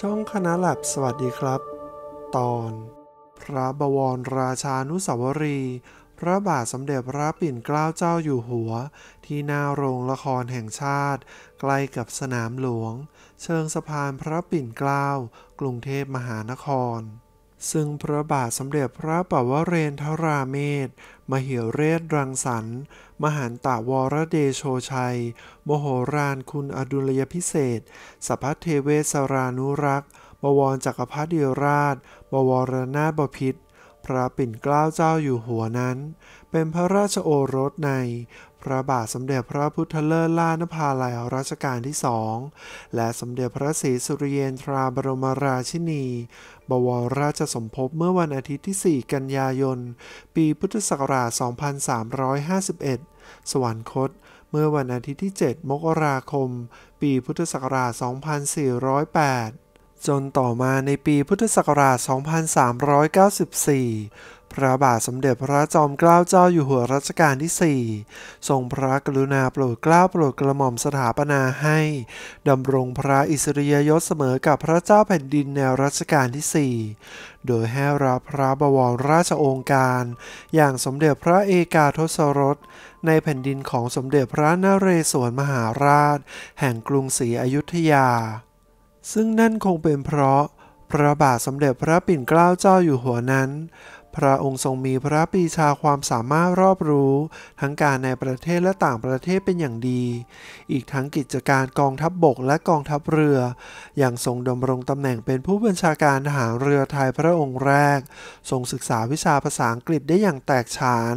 ช่องคณะหลบสวัสดีครับ ตอน พระบวรราชานุสาวรี พระบาทสมเด็จพระปิ่นเกล้าเจ้าอยู่หัว ที่หน้าโรงละครแห่งชาติ ใกล้กับสนามหลวง เชิงสะพานพระปิ่นเกล้า กรุงเทพมหานคร ซึ่งพระบาทสมเด็จพระปวเรนทราเมศ มหิเรศรังสรรค์ มหันตาวรเดโชชัยโมโหรานคุณอดุลยพิเศษ สัพพเทเวสรานุรักษ์ บวรจักรพรรดิราช บวรนาถบพิตรพระปิ่นเกล้าเจ้าอยู่หัวนั้น เป็นพระราชโอรสใน พระบาทสมเด็จพระพุทธเลิศล่านภาลัยรัชกาลที่สองและสมเด็จพระศรีสุริยนทราบรมราชินี บวรราชสมภพเมื่อวันอาทิตย์ที่ 4 กันยายน ปีพุทธศักราช 2351 สวรรคต เมื่อวันอาทิตย์ที่ 7 มกราคม ปีพุทธศักราช 2408จนต่อมาในปีพุทธศักราช 2394 พระบาทสมเด็จพระจอมเกล้าเจ้าอยู่หัวรัชกาลที่ 4 ทรงพระกรุณาโปรดเกล้าโปรดกระหม่อมสถาปนาให้ดำรงพระอิสริยยศเสมอกับพระเจ้าแผ่นดินในวรัชกาลที่ 4 โดยให้รับพระบวรราชองค์การ อย่างสมเด็จพระเอกาทศรส ในแผ่นดินของสมเด็จพระนเรศวรมหาราช แห่งกรุงศรีอยุธยา ซึ่งนั่นคงเป็นเพราะพระบาทสมเด็จพระปิ่นเกล้าเจ้าอยู่หัวนั้น พระองค์ทรงมีพระปีชาความสามารถรอบรู้ ทั้งการในประเทศและต่างประเทศเป็นอย่างดี อีกทั้งกิจการกองทัพบบกและกองทัพเรือ อย่างทรงดำรงตำแหน่งเป็นผู้บัญชาการทหารเรือไทยพระองค์แรก ทรงศึกษาวิชาภาษาอังกฤษได้อย่างแตกฉาน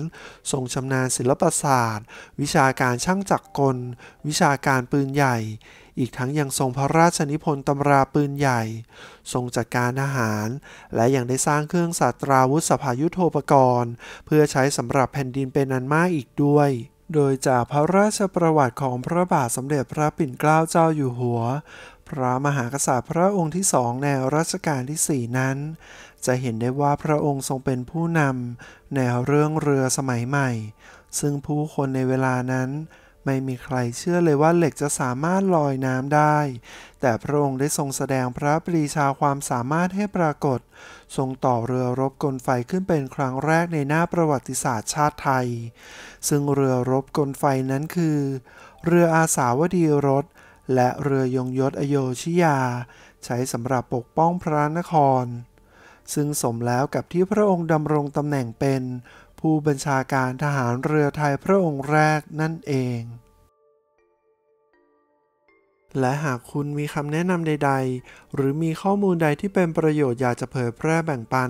ทรงชำนาญศิลปศาสตร์ วิชาการช่างจักรกล วิชาการปืนใหญ่ อีกทั้งยังทรงพระราชนิพนธ์ตำราปืนใหญ่ ทรงจัดการอาหาร และยังได้สร้างเครื่องสัตราวุธสภายุทโธปกรณ์ เพื่อใช้สำหรับแผ่นดินเป็นอันมากอีกด้วย โดยจากพระราชประวัติของพระบาทสมเด็จพระปิ่นเกล้าเจ้าอยู่หัว พระมหากษัตริย์พระองค์ที่สองในรัชกาลที่สี่นั้น จะเห็นได้ว่าพระองค์ทรงเป็นผู้นำในเรื่องเรือสมัยใหม่ ซึ่งผู้คนในเวลานั้น ไม่มีใครเชื่อเลยว่าเหล็กจะสามารถลอยน้ำได้ แต่พระองค์ได้ทรงแสดงพระปรีชาความสามารถให้ปรากฏ ทรงต่อเรือรบกลไฟขึ้นเป็นครั้งแรกในหน้าประวัติศาสตร์ชาติไทย ซึ่งเรือรบกลไฟนั้นคือ เรืออาสาวดีรถ และเรือยงยศอโยชิยา ใช้สำหรับปกป้องพระนครซึ่งสมแล้วกับที่พระองค์ดำรงตำแหน่งเป็น ผู้บัญชาการทหารเรือไทยพระองค์แรกนั่นเอง และหากคุณมีคำแนะนำใด ๆ หรือมีข้อมูลใดที่เป็นประโยชน์อยากจะเผยแพร่แบ่งปัน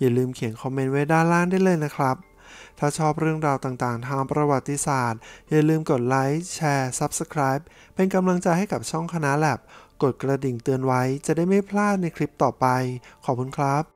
อย่าลืมเขียนคอมเมนต์ไว้ด้านล่างได้เลยนะครับ ถ้าชอบเรื่องราวต่างๆ ทางประวัติศาสตร์ อย่าลืมกดไลค์แชร์ Subscribe เป็นกำลังใจให้กับช่องคณะแลบกดกระดิ่งเตือนไว้จะได้ไม่พลาดในคลิปต่อไป ขอบคุณครับ